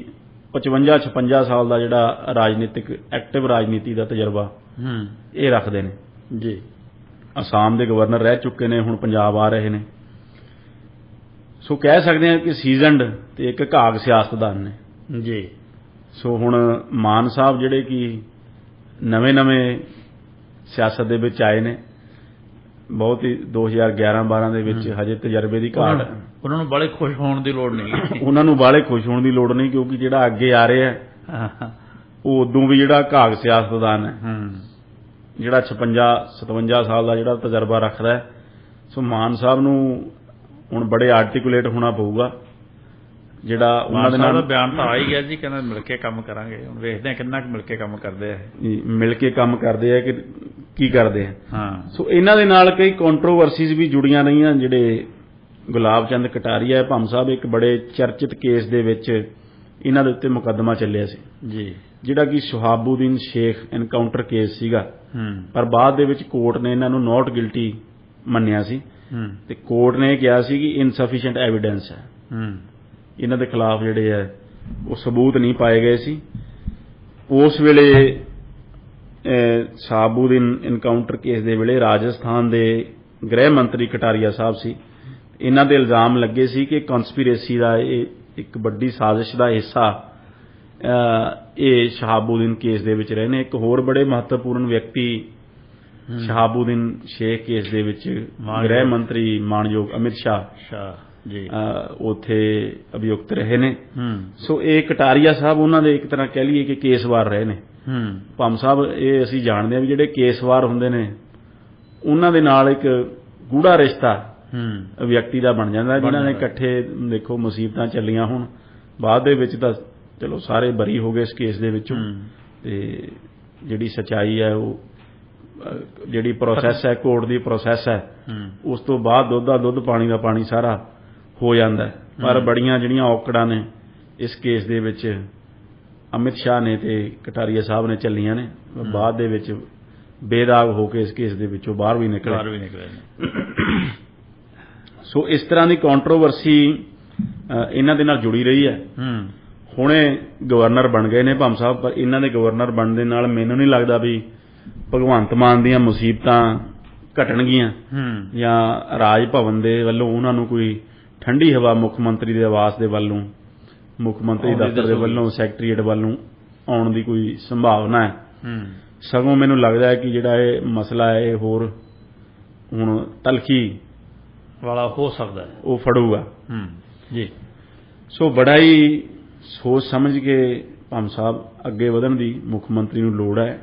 55 56 ਸਾਲ ਦਾ ਜਿਹੜਾ ਰਾਜਨੀਤਿਕ ਐਕਟਿਵ ਰਾਜਨੀਤੀ ਦਾ ਤਜਰਬਾ ਹੂੰ। ਇਹ ਰੱਖਦੇ ਨੇ। ਜੀ। ਅਸਾਮ ਦੇ ਗਵਰਨਰ ਰਹਿ ਚੁੱਕੇ ਨੇ ਹੁਣ ਪੰਜਾਬ ਆ ਰਹੇ ਨੇ। ਸੋ ਕਹਿ ਸਕਦੇ ਹਾਂ ਕਿ ਸੀਜ਼ਨਡ ਤੇ ਇੱਕ ਘਾਗ ਸਿਆਸਤਦਾਨ ਨੇ। ਜੀ। ਸੋ ਹੁਣ ਮਾਨ ਸਾਹਿਬ ਜਿਹੜੇ ਕਿ ਨਵੇਂ-ਨਵੇਂ ਸਿਆਸਤ ਦੇ ਵਿੱਚ ਆਏ ਨੇ ਬਹੁਤ ਹੀ 2011-12 ਦੇ ਵਿੱਚ ਹਜੇ ਤਜਰਬੇ ਦੀ ਘਾਟ ਹੈ। ਉਹਨਾਂ ਨੂੰ ਬੜੇ ਖੁਸ਼ ਹੋਣ ਦੀ ਲੋੜ ਨਹੀਂ। ਉਹਨਾਂ ਨੂੰ ਬਾਹਲੇ ਖੁਸ਼ ਹੋਣ ਦੀ ਲੋੜ ਨਹੀਂ ਕਿਉਂਕਿ ਜਿਹੜਾ ਅੱਗੇ ਆ ਰਿਹਾ ਹੈ, ਉਹ ਉਦੋਂ ਵੀ ਜਿਹੜਾ ਘਾਗ ਸਿਆਸਤਦਾਨ ਹੈ। ਹੂੰ। ਜਿਹੜਾ 56 57 ਸਾਲ ਦਾ ਜਿਹੜਾ ਤਜਰਬਾ ਰੱਖਦਾ ਹੈ। ਸੋ ਮਾਨ ਸਾਹਿਬ ਨੂੰ ਹੁਣ ਬੜੇ ਆਰਟੀਕੂਲੇਟ ਹੋਣਾ ਪਊਗਾ। ਜਿਹੜਾ ਉਹਨਾਂ ਦੇ ਨਾਲ ਬਿਆਨ ਤਾਂ ਆ ਹੀ ਗਿਆ ਜੀ ਕਹਿੰਦਾ ਮਿਲ ਕੇ ਕੰਮ ਕਰਾਂਗੇ। ਹੁਣ ਵੇਖਦੇ ਹਾਂ ਕਿੰਨਾ ਕੁ ਮਿਲ ਕੇ ਕੰਮ ਕਰਦੇ ਆ। ਮਿਲ ਕੇ ਕੰਮ ਕਰਦੇ ਆ ਕਿ ਕੀ ਕਰਦੇ ਆ। ਹਾਂ। ਸੋ ਇਹਨਾਂ ਦੇ ਨਾਲ ਕਈ ਕੰਟਰੋਵਰਸੀਜ਼ ਵੀ ਜੁੜੀਆਂ ਰਹੀਆਂ ਜਿਹੜੇ ਗੁਲਾਬ ਚੰਦ ਕਟਾਰੀਆ ਭੰਮ ਸਾਹਿਬ ਇੱਕ ਬੜੇ ਚਰਚਿਤ ਕੇਸ ਦੇ ਵਿੱਚ ਇਹਨਾਂ ਦੇ ਉੱਤੇ ਮੁਕੱਦਮਾ ਚੱਲਿਆ ਸੀ। ਜੀ। ਜਿਹੜਾ ਕਿ ਸੁਹਾਬੂਦੀਨ ਸ਼ੇਖ ਐਨਕਾਊਂਟਰ ਕੇਸ ਸੀਗਾ। ਪਰ ਬਾਅਦ ਦੇ ਵਿੱਚ ਕੋਰਟ ਨੇ ਇਹਨਾਂ ਨੂੰ ਨਾਟ ਗਿਲਟੀ ਮੰਨਿਆ ਸੀ। ਤੇ ਕੋਰਟ ਨੇ ਕਿਹਾ ਸੀ ਕਿ ਇਨਸਫੀਸ਼ੀਐਂਟ ਐਵੀਡੈਂਸ ਹੈ। ਹੂੰ। ਇਹਨਾਂ ਦੇ ਖਿਲਾਫ ਜਿਹੜੇ ਹੈ ਉਹ ਸਬੂਤ ਨਹੀਂ ਪਾਏ ਗਏ ਸੀ। ਉਸ ਵੇਲੇ ਸਾਬੂਦੀਨ ਇਨਕਾਊਂਟਰ ਕੇਸ ਦੇ ਵੇਲੇ ਰਾਜਸਥਾਨ ਦੇ ਗ੍ਰਹਿ ਮੰਤਰੀ ਕਟਾਰੀਆ ਸਾਹਿਬ ਸੀ। ਇਹਨਾਂ ਦੇ ਇਲਜ਼ਾਮ ਲੱਗੇ ਸੀ ਕਿ ਕਨਸਪੀਰੇਸੀ ਦਾ ਇਹ ਇੱਕ ਵੱਡੀ ਸਾਜ਼ਿਸ਼ ਦਾ ਹਿੱਸਾ ਇਹ ਸ਼ਹਾਬੂਦੀਨ ਕੇਸ ਦੇ ਵਿੱਚ ਰਹੇ ਨੇ। ਇੱਕ ਹੋਰ ਬੜੇ ਮਹੱਤਵਪੂਰਨ ਵਿਅਕਤੀ ਸ਼ਹਾਬੂਦੀਨ ਸ਼ੇਖ ਕੇਸ ਦੇ ਵਿੱਚ। ਗ੍ਰਹਿ ਮੰਤਰੀ ਮਾਨਯੋਗ ਅਮਿਤ ਸ਼ਾਹ ਜੀ। ਉੱਥੇ ਅਭਿਯੁਕਤ ਰਹੇ ਨੇ। ਸੋ ਇਹ ਕਟਾਰੀਆ ਸਾਹਿਬ ਉਹਨਾਂ ਦੇ ਇੱਕ ਤਰ੍ਹਾਂ ਕਹਿ ਲਈਏ ਕਿ ਕੇਸਵਾਰ ਰਹੇ ਨੇ। ਹੂੰ। ਭੰਮ ਸਾਹਿਬ ਇਹ ਅਸੀਂ ਜਾਣਦੇ ਹਾਂ ਵੀ ਜਿਹੜੇ ਕੇਸਵਾਰ ਹੁੰਦੇ ਨੇ ਉਹਨਾਂ ਦੇ ਨਾਲ ਇੱਕ ਗੂੜਾ ਰਿਸ਼ਤਾ ਹੂੰ। ਵਿਅਕਤੀ ਦਾ ਬਣ ਜਾਂਦਾ ਜਿਨ੍ਹਾਂ ਨੇ। ਇਕੱਠੇ ਦੇਖੋ ਮੁਸੀਬਤਾਂ ਚੱਲੀਆਂ ਹੁਣ। ਬਾਅਦ ਦੇ ਵਿੱਚ ਤਾਂ ਚਲੋ ਸਾਰੇ ਬਰੀ ਹੋ ਗਏ ਇਸ ਕੇਸ ਦੇ ਵਿੱਚੋਂ। ਤੇ ਜਿਹੜੀ ਸਚਾਈ ਹੈ ਉਹ ਜਿਹੜੀ ਪ੍ਰੋਸੈਸ ਹੈ ਕੋਰਟ ਦੀ ਪ੍ਰੋਸੈਸ ਹੈ ਉਸ ਤੋਂ ਬਾਅਦ ਦੁੱਧ ਦਾ ਦੁੱਧ ਪਾਣੀ ਦਾ ਪਾਣੀ ਸਾਰਾ ਹੋ ਜਾਂਦਾ ਪਰ। ਬੜੀਆਂ ਜਿਹੜੀਆਂ ਔਕੜਾਂ ਨੇ ਇਸ ਕੇਸ ਦੇ ਵਿੱਚ ਅਮਿਤ ਸ਼ਾਹ ਨੇ ਤੇ ਕਟਾਰੀਆ ਸਾਹਿਬ ਨੇ ਚੱਲੀਆਂ ਨੇ। ਬਾਅਦ ਦੇ ਵਿੱਚ ਬੇਦਾਗ ਹੋ ਕੇ ਇਸ ਕੇਸ ਦੇ ਵਿੱਚੋਂ ਬਾਹਰ ਵੀ ਬਾਹਰ ਨਿਕਲੇ ਵੀ ਨਿਕਲੇ ਸੋ ਇਸ ਤਰ੍ਹਾਂ ਦੀ ਕੰਟਰੋਵਰਸੀ ਇਹਨਾਂ ਦੇ ਨਾਲ ਜੁੜੀ ਰਹੀ ਹੈ। ਹੂੰ। ਹੁਣੇ ਗਵਰਨਰ ਬਣ ਗਏ ਨੇ ਭੰਮ ਸਾਹਿਬ ਪਰ ਇਹਨਾਂ ਦੇ ਗਵਰਨਰ ਬਣਨ ਦੇ ਨਾਲ ਮੈਨੂੰ ਨਹੀਂ ਲੱਗਦਾ ਵੀ ਭਗਵੰਤ ਮਾਨ ਦੀਆਂ ਮੁਸੀਬਤਾਂ ਘਟਣਗੀਆਂ ਹੂੰ। ਜਾਂ ਰਾਜ ਭਵਨ ਦੇ ਵੱਲੋਂ ਉਹਨਾਂ ਨੂੰ ਕੋਈ ਠੰਡੀ ਹਵਾ ਮੁੱਖ ਮੰਤਰੀ ਦੇ ਆਵਾਸ ਦੇ ਵੱਲੋਂ ਮੁੱਖ ਮੰਤਰੀ ਦਫ਼ਤਰ ਦੇ। ਵੱਲੋਂ ਸੈਕਟਰੀਏਟ ਵੱਲੋਂ ਆਉਣ ਦੀ ਕੋਈ ਸੰਭਾਵਨਾ ਹੈ? ਹੂੰ। ਸਗੋਂ ਮੈਨੂੰ ਲੱਗਦਾ ਹੈ ਕਿ ਜਿਹੜਾ ਇਹ ਮਸਲਾ ਹੈ ਇਹ ਹੋਰ ਹੁਣ ਤਲਖੀ ਵਾਲਾ ਹੋ ਸਕਦਾ ਹੈ। ਉਹ ਫੜੂਗਾ। ਹੂੰ। ਜੀ। ਸੋ ਬੜਾ ਹੀ ਸੋਚ ਸਮਝ ਕੇ ਭੰਮ ਸਾਹਿਬ ਅੱਗੇ ਵਧਣ ਦੀ ਮੁੱਖ ਮੰਤਰੀ ਨੂੰ ਲੋੜ ਹੈ।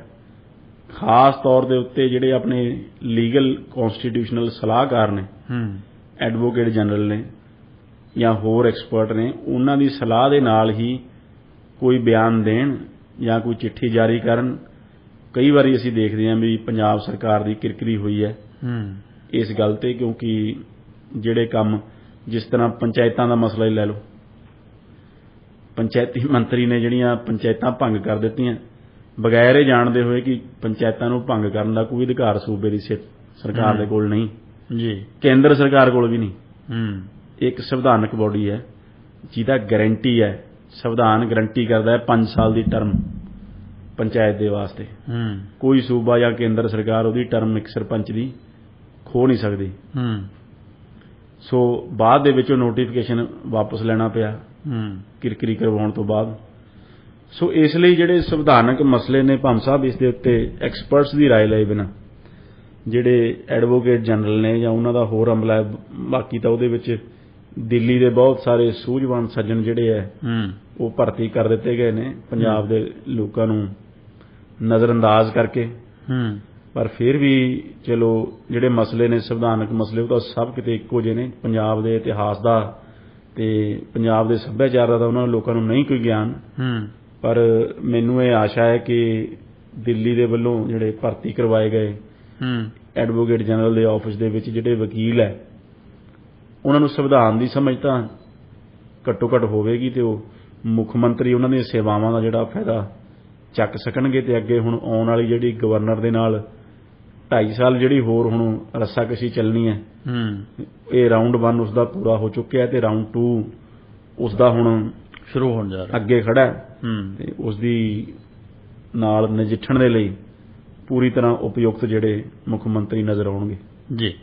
ਖਾਸ ਤੌਰ ਦੇ ਉੱਤੇ ਜਿਹੜੇ ਆਪਣੇ ਲੀਗਲ ਕਨਸਟੀਟਿਊਸ਼ਨਲ ਸਲਾਹਕਾਰ ਨੇ ਹੂੰ। ਐਡਵੋਕੇਟ ਜਨਰਲ ਨੇ ਜਾਂ ਹੋਰ ਐਕਸਪਰਟ ਨੇ ਉਹਨਾਂ ਦੀ ਸਲਾਹ ਦੇ ਨਾਲ ਹੀ ਕੋਈ ਬਿਆਨ ਦੇਣ ਜਾਂ ਕੋਈ ਚਿੱਠੀ ਜਾਰੀ ਕਰਨ। ਕਈ ਵਾਰੀ ਅਸੀਂ ਦੇਖਦੇ ਹਾਂ ਵੀ ਪੰਜਾਬ ਸਰਕਾਰ ਦੀ ਕਿਰਕਰੀ ਹੋਈ ਹੈ। ਹੂੰ। ਇਸ ਗੱਲ ਤੇ ਕਿਉਂਕਿ ਜਿਹੜੇ ਕੰਮ ਜਿਸ ਤਰ੍ਹਾਂ ਪੰਚਾਇਤਾਂ ਦਾ ਮਸਲਾ ਹੀ ਲੈ ਲਓ। ਪੰਚਾਇਤੀ ਮੰਤਰੀ ਨੇ ਜਿਹੜੀਆਂ ਪੰਚਾਇਤਾਂ ਭੰਗ ਕਰ ਦਿੱਤੀਆਂ ਬਗੈਰ ਇਹ ਜਾਣਦੇ ਹੋਏ ਕਿ ਪੰਚਾਇਤਾਂ ਨੂੰ ਭੰਗ ਕਰਨ ਦਾ ਕੋਈ ਅਧਿਕਾਰ ਸੂਬੇ ਦੀ ਸਿਰ- ਸਰਕਾਰ ਦੇ। ਕੋਲ ਨਹੀਂ। ਜੀ। ਕੇਂਦਰ ਸਰਕਾਰ ਕੋਲ ਵੀ ਨਹੀਂ। ਹੂੰ। ਇੱਕ ਸੰਵਿਧਾਨਕ ਬੋਡੀ ਹੈ। ਜਿਹਦਾ ਗਾਰੰਟੀ ਹੈ। ਸੰਵਿਧਾਨ ਗਾਰੰਟੀ ਕਰਦਾ ਹੈ 5 ਸਾਲ ਦੀ ਟਰਮ ਪੰਚਾਇਤ ਦੇ ਵਾਸਤੇ। ਹੂੰ। ਕੋਈ ਸੂਬਾ ਜਾਂ ਕੇਂਦਰ ਸਰਕਾਰ ਉਹਦੀ ਟਰਮ ਇੱਕ ਸਰਪੰਚ ਦੀ ਖੋ ਨਹੀਂ ਸਕਦੀ। ਹੂੰ। ਸੋ ਬਾਅਦ ਦੇ ਵਿੱਚ ਉਹ ਨੋਟੀਫਿਕੇਸ਼ਨ ਵਾਪਸ ਲੈਣਾ ਪਿਆ। ਹੂੰ। ਕਿਰਕਰੀ ਕਰਵਾਉਣ ਤੋਂ ਬਾਅਦ। ਸੋ ਇਸ ਲਈ ਜਿਹੜੇ ਸੰਵਿਧਾਨਕ ਮਸਲੇ ਨੇ ਭੰਮ ਸਾਹਿਬ ਇਸ ਦੇ ਉੱਤੇ ਐਕਸਪਰਟਸ ਦੀ رائے ਲਏ ਬਿਨਾ ਜਿਹੜੇ ਐਡਵੋਕੇਟ ਜਨਰਲ ਨੇ ਜਾਂ ਉਹਨਾਂ ਦਾ ਹੋਰ ਅਮਲਾ ਹੈ ਬਾਕੀ ਤਾਂ ਉਹਦੇ ਵਿੱਚ ਦਿੱਲੀ ਦੇ ਬਹੁਤ ਸਾਰੇ ਸੂਝਵਾਨ ਸੱਜਣ ਜਿਹੜੇ ਹੈ ਹੂੰ ਉਹ ਭਰਤੀ ਕਰ ਦਿੱਤੇ ਗਏ ਨੇ ਪੰਜਾਬ ਦੇ ਲੋਕਾਂ ਨੂੰ ਨਜ਼ਰਅੰਦਾਜ਼ ਕਰਕੇ ਹੂੰ ਪਰ ਫਿਰ ਵੀ ਚਲੋ ਜਿਹੜੇ ਮਸਲੇ ਨੇ ਸੰਵਿਧਾਨਕ ਮਸਲੇ ਉਹ ਤਾਂ ਸਭ ਕਿਤੇ ਇੱਕੋ ਜਿਹੇ ਨੇ ਪੰਜਾਬ ਦੇ ਇਤਿਹਾਸ ਦਾ ਤੇ ਪੰਜਾਬ ਦੇ ਸੱਭਿਆਚਾਰ ਦਾ ਤਾਂ ਉਹਨਾਂ ਲੋਕਾਂ ਨੂੰ ਨਹੀਂ ਕੋਈ ਗਿਆਨ ਹੂੰ ਪਰ ਮੈਨੂੰ ਇਹ ਆਸ਼ਾ ਹੈ ਕਿ ਦਿੱਲੀ ਦੇ ਵੱਲੋਂ ਜਿਹੜੇ ਭਰਤੀ ਕਰਵਾਏ ਗਏ ਹੂੰ। ਐਡਵੋਕੇਟ ਜਨਰਲ ਦੇ ਆਫਿਸ ਦੇ ਵਿੱਚ ਜਿਹੜੇ ਵਕੀਲ ਹੈ ਉਹਨਾਂ ਨੂੰ ਸੰਵਿਧਾਨ ਦੀ ਸਮਝ ਤਾਂ ਘੱਟੋ ਘੱਟ ਹੋਵੇਗੀ ਤੇ ਉਹ ਮੁੱਖ ਮੰਤਰੀ ਉਹਨਾਂ ਦੀਆਂ ਸੇਵਾਵਾਂ ਦਾ ਜਿਹੜਾ ਫਾਇਦਾ ਚੱਕ ਸਕਣਗੇ ਤੇ ਅੱਗੇ ਹੁਣ ਆਉਣ ਵਾਲੀ ਜਿਹੜੀ ਗਵਰਨਰ ਦੇ ਨਾਲ 2.5 ਸਾਲ ਜਿਹੜੀ ਹੋਰ ਹੁਣ ਰੱਸਾਕਸ਼ੀ ਚੱਲਣੀ ਹੈ ਹੂੰ। ਇਹ ਰਾਉਂਡ 1 ਉਸ ਦਾ ਪੂਰਾ ਹੋ ਚੁੱਕਿਆ ਤੇ ਰਾਉਂਡ 2 ਉਸ ਦਾ ਹੁਣ ਸ਼ੁਰੂ ਹੋਣ ਜਾ ਰਿਹਾ। ਅੱਗੇ ਖੜਾ ਤੇ ਉਸ ਦੀ ਨਾਲ ਨਜਿੱਠਣ ਦੇ ਲਈ ਪੂਰੀ ਤਰ੍ਹਾਂ ਉਪਯੁਕਤ ਜਿਹੜੇ ਮੁੱਖ ਮੰਤਰੀ ਨਜ਼ਰ ਆਉਣਗੇ। ਜੀ।